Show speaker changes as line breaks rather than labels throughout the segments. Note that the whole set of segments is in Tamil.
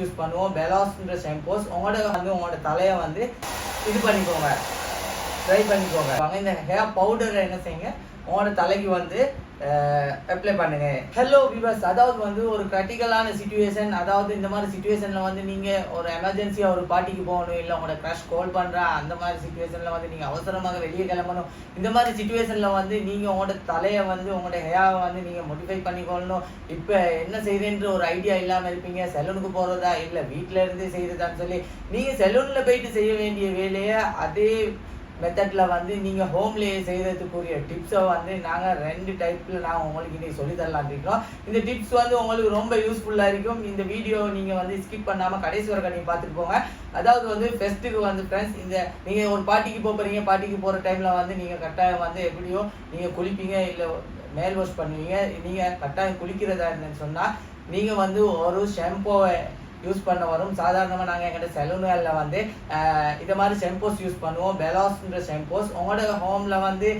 யூஸ் பண்ணுவோம். பெலாஸ்ன்ற ஷாம்போஸ் உங்களோட வந்து உங்களோட தலையை வந்து இது பண்ணிக்கோங்க. ட்ரை பண்ணிக்கோங்க. வாங்க இந்த ஹேர் பவுடரை என்ன செய்யுங்க? உங்களோட தலைக்கு வந்து அப்ளை பண்ணுங்க. ஹலோ விவர்ஸ் அதாவது வந்து ஒரு கிரிட்டிக்கலான சுச்சுவேஷன் அதாவது இந்த மாதிரி சுச்சுவேஷனில் வந்து நீங்கள் ஒரு எமர்ஜென்சியாக ஒரு பார்ட்டிக்கு போகணும் இல்லை உங்களோட க்ரஷ் கால் பண்ணுறா அந்த மாதிரி சுச்சுவேஷனில் வந்து நீங்கள் அவசரமாக வெளியே கிளம்பணும். இந்த மாதிரி சுச்சுவேஷனில் வந்து நீங்கள் உங்களோட தலையை வந்து உங்களோட ஹேரை வந்து நீங்கள் மோடிஃபை பண்ணிக்கொள்ளணும். இப்போ என்ன செய்யுதுன்ற ஒரு ஐடியா இல்லாமல் இருப்பீங்க. செலூனுக்கு போகிறதா இல்லை வீட்டில் இருந்தே செய்கிறதான்னு சொல்லி நீங்கள் செலூனில் போயிட்டு செய்ய வேண்டிய வேலையை அதே மெத்தடில் வந்து நீங்கள் ஹோம்லேயே செய்கிறதுக்குரிய டிப்ஸை வந்து நாங்கள் ரெண்டு டைப்பில் நாங்கள் உங்களுக்கு இன்றைக்கி சொல்லி தரலாம் இருக்கோம் இந்த டிப்ஸ் வந்து உங்களுக்கு ரொம்ப யூஸ்ஃபுல்லாக இருக்கும். இந்த வீடியோ நீங்கள் வந்து ஸ்கிப் பண்ணாமல் கடைசி வரைக்கும் நீங்கள் பார்த்துட்டு போங்க. அதாவது வந்து ஃபெஸ்ட்டுக்கு வந்து ஃப்ரெண்ட்ஸ் இந்த நீங்கள் ஒரு பாட்டிக்கு போகிறீங்க பாட்டிக்கு போகிற டைமில் வந்து நீங்கள் கட்டாயம் வந்து எப்படியோ நீங்கள் குளிப்பீங்க இல்லை மேல் வாஷ் பண்ணுவீங்க. நீங்கள் கட்டாயம் குளிக்கிறதா இருந்தேன்னு சொன்னால் நீங்கள் வந்து ஒரு ஷாம்புவை யூஸ் பண்ண வரும். சாதாரணமாக நாங்கள் எங்கிட்ட செலூன்களில் வந்து இது மாதிரி ஷெம்போஸ் யூஸ் பண்ணுவோம். பெலாஸ்ன்ற ஷெம்போஸ் உங்களோட ஹோமில் வந்து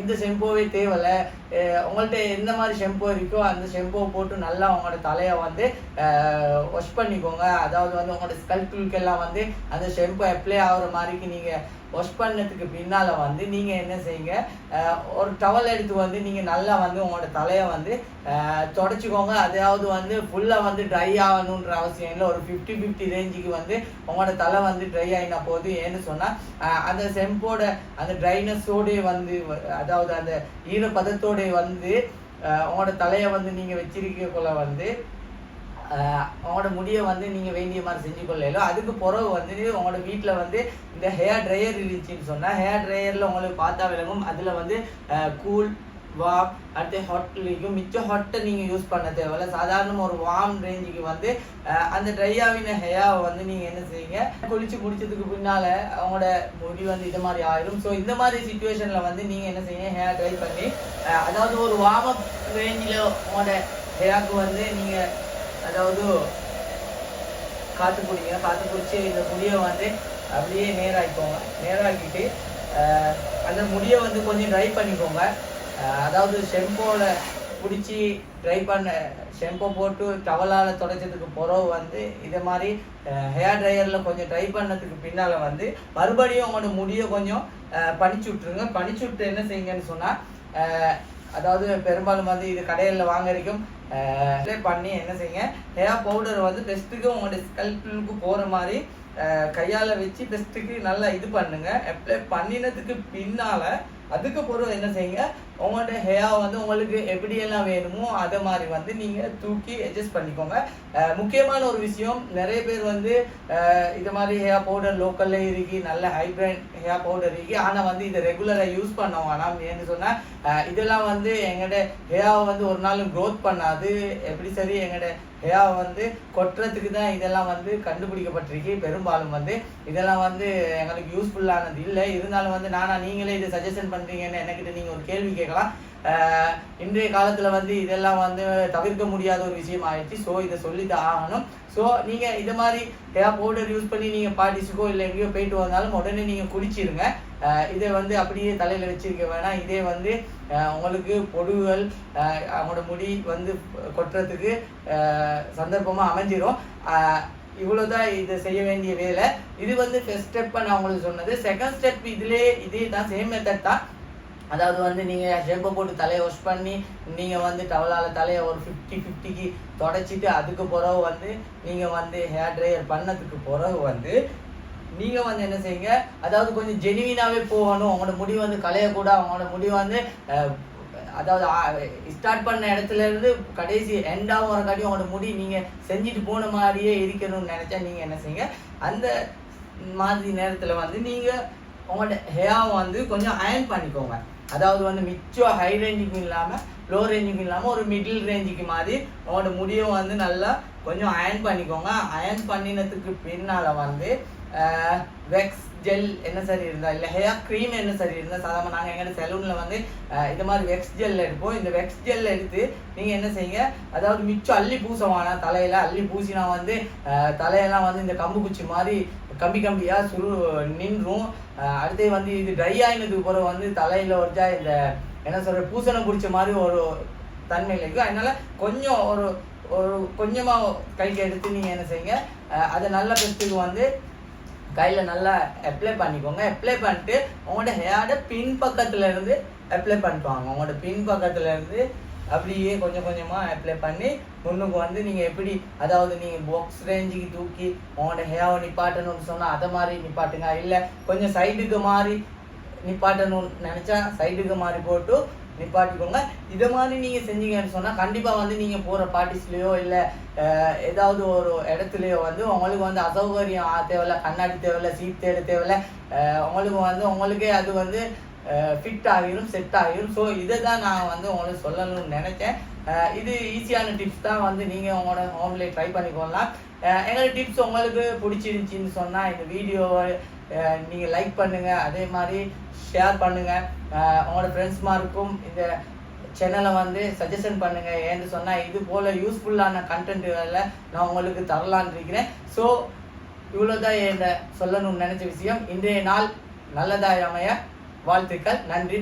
இந்த ஷெம்போவே தேவையில்லை. உங்கள்கிட்ட எந்த மாதிரி ஷெம்போ இருக்கோ அந்த ஷாம்புவை போட்டு நல்லா உங்களோட தலையை வந்து வாஷ் பண்ணிக்கோங்க. அதாவது வந்து உங்களோட ஸ்கல்புக்கெல்லாம் வந்து அந்த ஷெம்போ அப்ளை ஆகிற மாதிரிக்கு நீங்கள் வாஷ் பண்ணதுக்கு பின்னால் வந்து நீங்கள் என்ன செய்யுங்க ஒரு டவல் எடுத்து வந்து நீங்கள் நல்லா வந்து உங்களோட தலையை வந்து தொடச்சிக்கோங்க. அதாவது வந்து ஃபுல்லாக வந்து ட்ரை ஆகணுன்ற அவசியம் இல்லை. ஒரு ஃபிஃப்டி ஃபிஃப்டி ரேஞ்சுக்கு வந்து உங்களோட தலை வந்து ட்ரை ஆகினா போதும். ஏன்னு சொன்னால் அந்த செம்போட அந்த ட்ரைனஸோடே வந்து அதாவது அந்த ஈரப்பதத்தோட வந்து உங்களோட தலையை வந்து நீங்கள் வச்சிருக்கக்குள்ள வந்து உங்களோட முடியை வந்து நீங்கள் வேண்டிய மாதிரி செஞ்சு கொள்ளலோ அதுக்கு பிறகு வந்து உங்களோட வீட்டில் வந்து இந்த ஹேர் ட்ரையர் இருந்துச்சுன்னு சொன்னால் ஹேர் ட்ரையரில் உங்களுக்கு பார்த்தா விளங்கும். அதில் வந்து கூல் வாம் அடுத்து ஹாட்லிக்கும் மிச்சம் ஹாட்டை நீங்கள் யூஸ் பண்ண தேவையில்ல. சாதாரண ஒரு வார்ம் ரேஞ்சுக்கு வந்து அந்த ட்ரை ஆகின வந்து நீங்கள் என்ன செய்யுங்க குளிச்சு முடிச்சதுக்கு பின்னால் அவங்களோட முடி வந்து இது மாதிரி ஆயிரும். ஸோ இந்த மாதிரி சுச்சுவேஷனில் வந்து நீங்கள் என்ன செய்யுங்க ஹேர் ட்ரை பண்ணி அதாவது ஒரு வார்ம் அப் ரேஞ்சில் உங்களோட ஹேருக்கு வந்து நீங்கள் அதாவது காற்று பிடிங்க காற்று பிடிச்சி இந்த முடியை வந்து அப்படியே நேராக்கிக்கோங்க. நேராக்கிட்டு அந்த முடியை வந்து கொஞ்சம் ட்ரை பண்ணிக்கோங்க. அதாவது ஷெம்போவில் பிடிச்சி ட்ரை பண்ண ஷெம்போ போட்டு டவலால் தொடச்சதுக்கு பிறகு வந்து இதை மாதிரி ஹேர் ட்ரையரில் கொஞ்சம் ட்ரை பண்ணதுக்கு பின்னால் வந்து மறுபடியும் உங்களோட முடியை கொஞ்சம் பனிச்சு விட்ருங்க பனிச்சு விட்டு என்ன செய்யுங்கன்னு சொன்னால் அதாவது பெரும்பாலும் வந்து இது கடையில் வாங்கறதுக்கும் அப்ளை பண்ணி என்ன செய்யுங்க ஹேர் பவுடர் வந்து பெஸ்ட்டுக்கு உங்களோட ஸ்கல்ப்புக்கு போகிற மாதிரி கையால் வச்சு பெஸ்ட்டுக்கு நல்லா இது பண்ணுங்க. அப்ளை பண்ணினதுக்கு பின்னால் அதுக்கு பிறகு என்ன செய்யுங்க? உங்கள்கிட்ட ஹேயாக வந்து உங்களுக்கு எப்படியெல்லாம் வேணுமோ அதை மாதிரி வந்து நீங்கள் தூக்கி அட்ஜஸ்ட் பண்ணிக்கோங்க. முக்கியமான ஒரு விஷயம் நிறைய பேர் வந்து இது மாதிரி ஹேர் பவுடர் லோக்கல்ல இருக்கு நல்ல ஹைப்ரைட் ஹேர் பவுடர் இருக்கு ஆனால் வந்து இதை ரெகுலராக யூஸ் பண்ணோம் ஆனால் ஏன்னு சொன்னால் இதெல்லாம் வந்து எங்கள்கிட்ட ஹேயாவை வந்து ஒரு நாளும் க்ரோத் பண்ணாது. எப்படி சரி? எங்கள்கிட்ட ஏன்னா வந்து கொட்டுறதுக்கு தான் இதெல்லாம் வந்து கண்டுபிடிக்கப்பட்டிருக்கு. பெரும்பாலும் வந்து இதெல்லாம் வந்து எங்களுக்கு யூஸ்ஃபுல்லானது இல்லை. இருந்தாலும் வந்து நானா நீங்களே இதை சஜஷன் பண்ணுறீங்கன்னு என்கிட்ட நீங்கள் ஒரு கேள்வி கேட்கலாம். இன்றைய காலத்தில் வந்து இதெல்லாம் வந்து தவிர்க்க முடியாத ஒரு விஷயம் ஆயிடுச்சு. ஸோ இதை சொல்லி தான் ஆகணும். ஸோ நீங்கள் இது மாதிரி ஏதாவது பவுடர் யூஸ் பண்ணி நீங்கள் பாட்டிஸுக்கோ இல்லை எங்கேயோ போயிட்டு வந்தாலும் உடனே நீங்கள் குடிச்சிருங்க. இதை வந்து அப்படியே தலையில் வச்சிருக்க வேணாம். இதே வந்து உங்களுக்கு பொடுகள் அவங்களோட முடி வந்து கொட்டுறதுக்கு சந்தர்ப்பமாக அமைஞ்சிரும். இவ்வளோதான் இதை செய்ய வேண்டிய வேலை. இது வந்து ஃபர்ஸ்ட் ஸ்டெப் நான் உங்களுக்கு சொன்னது. செகண்ட் ஸ்டெப் இதிலே இதே தான் சேம் மெத்தட் தான். அதாவது வந்து நீங்கள் ஷேப்பை போட்டு தலையை வாஷ் பண்ணி நீங்கள் வந்து டவலால் தலையை ஒரு ஃபிஃப்டி ஃபிஃப்டிக்கு தொடச்சிட்டு அதுக்கு பிறகு வந்து நீங்கள் வந்து ஹேர் ட்ரையர் பண்ணதுக்கு பிறகு வந்து நீங்கள் வந்து என்ன செய்யுங்க அதாவது கொஞ்சம் ஜெனுவினாகவே போகணும். அவங்களோட முடி வந்து கலையக்கூட அவங்களோட முடி வந்து அதாவது ஸ்டார்ட் பண்ண இடத்துல இருந்து கடைசி எண்டாக வரக்காட்டி உங்களோட முடி நீங்கள் செஞ்சுட்டு போன மாதிரியே இருக்கணும்னு நினச்சா நீங்கள் என்ன செய்யுங்க அந்த மாதிரி நேரத்தில் வந்து நீங்கள் உங்களோட ஹேர் வந்து கொஞ்சம் அயன் பண்ணிக்கோங்க. அதாவது வந்து மிச்சம் ஹை ரேஞ்சுக்கும் இல்லாமல் லோ ரேஞ்சுக்கும் இல்லாமல் ஒரு மிடில் ரேஞ்சுக்கு மாதிரி உங்களோட முடியும் வந்து நல்லா கொஞ்சம் அயன் பண்ணிக்கோங்க. அயன் பண்ணினதுக்கு பின்னால் வந்து வெக்ஸ் ஜெல் என்ன சரி இருந்தால் இல்லை ஹேர் க்ரீம் என்ன சரி இருந்தால் சாதாரண நாங்கள் எங்கள் செலூனில் வந்து இந்த மாதிரி வெக்ஸ் ஜெல் எடுப்போம். இந்த வெக்ஸ் ஜெல் எடுத்து நீங்கள் என்ன செய்யுங்க அதாவது மிச்சம் அள்ளி பூசவானா தலையில் அள்ளி பூசினா வந்து தலையெல்லாம் வந்து இந்த கம்பு குச்சி மாதிரி கம்பி கம்பியாக சுரு நின்றும். அடுத்து வந்து இது ட்ரை ஆகினதுக்கு பிறகு வந்து தலையில் வச்சா இந்த என்ன சொல்கிற பூசணம் பிடிச்ச மாதிரி ஒரு தன்மையில் இருக்கும் அதனால் கொஞ்சம் ஒரு ஒரு கொஞ்சமாக கைக்கு எடுத்து நீங்கள் என்ன செய்யுங்க அதை நல்ல பெஸ்ட்டுக்கு வந்து கையில் நல்லா அப்ளை பண்ணிக்கோங்க. அப்ளை பண்ணிட்டு உங்களோட ஹேரோட பின் பக்கத்தில் இருந்து அப்ளை பண்ணிட்டு வாங்க. உங்களோட பின் பக்கத்தில் இருந்து அப்படியே கொஞ்சம் கொஞ்சமாக அப்ளை பண்ணி முன்னுக்கு வந்து நீங்கள் எப்படி அதாவது நீங்கள் பாக்ஸ் ரேஞ்சுக்கு தூக்கி உங்களோட ஹேவை நிப்பாட்டணும்னு சொன்னால் அதை மாதிரி நிப்பாட்டுங்க. இல்லை கொஞ்சம் சைடுக்கு மாறி நிப்பாட்டணும்னு நினச்சா சைடுக்கு மாறி போட்டு நிப்பாட்டிக்கோங்க. இதை மாதிரி நீங்கள் செஞ்சீங்கன்னு சொன்னால் கண்டிப்பாக வந்து நீங்கள் போகிற பார்ட்டிஸ்லேயோ இல்லை ஏதாவது ஒரு இடத்துலையோ வந்து உங்களுக்கு வந்து அசௌகரியம் ஆ தேவையில்ல கண்ணாடி தேவையில்ல சீட் தேட தேவையில்ல உங்களுக்கு வந்து உங்களுக்கே அது வந்து ஃபிட் ஆகிரும் செட் ஆகிரும் ஸோ இதை தான் நான் வந்து உங்களுக்கு சொல்லணும்னு நினைச்சேன். இது ஈஸியான டிப்ஸ் தான் வந்து நீங்கள் உங்களோட ஹோம்லேயே ட்ரை பண்ணிக்கொள்ளலாம் எங்களோட டிப்ஸ் உங்களுக்கு பிடிச்சிருந்துச்சின்னு சொன்னால் இந்த வீடியோவை நீங்கள் லைக் பண்ணுங்கள் அதே மாதிரி ஷேர் பண்ணுங்கள் உங்களோட ஃப்ரெண்ட்ஸ்மாருக்கும் இந்த சேனலை வந்து சஜஷன் பண்ணுங்கள் ஏன்னு சொன்னால் இது போல் யூஸ்ஃபுல்லான கண்டென்ட்டுகளை நான் உங்களுக்கு தரலான்னு இருக்கிறேன். ஸோ இவ்வளோதான் என்னை சொல்லணும்னு நினச்ச விஷயம். இன்றைய நாள் நல்லதாக அமைய. வாழ்த்துக்கள் நன்றி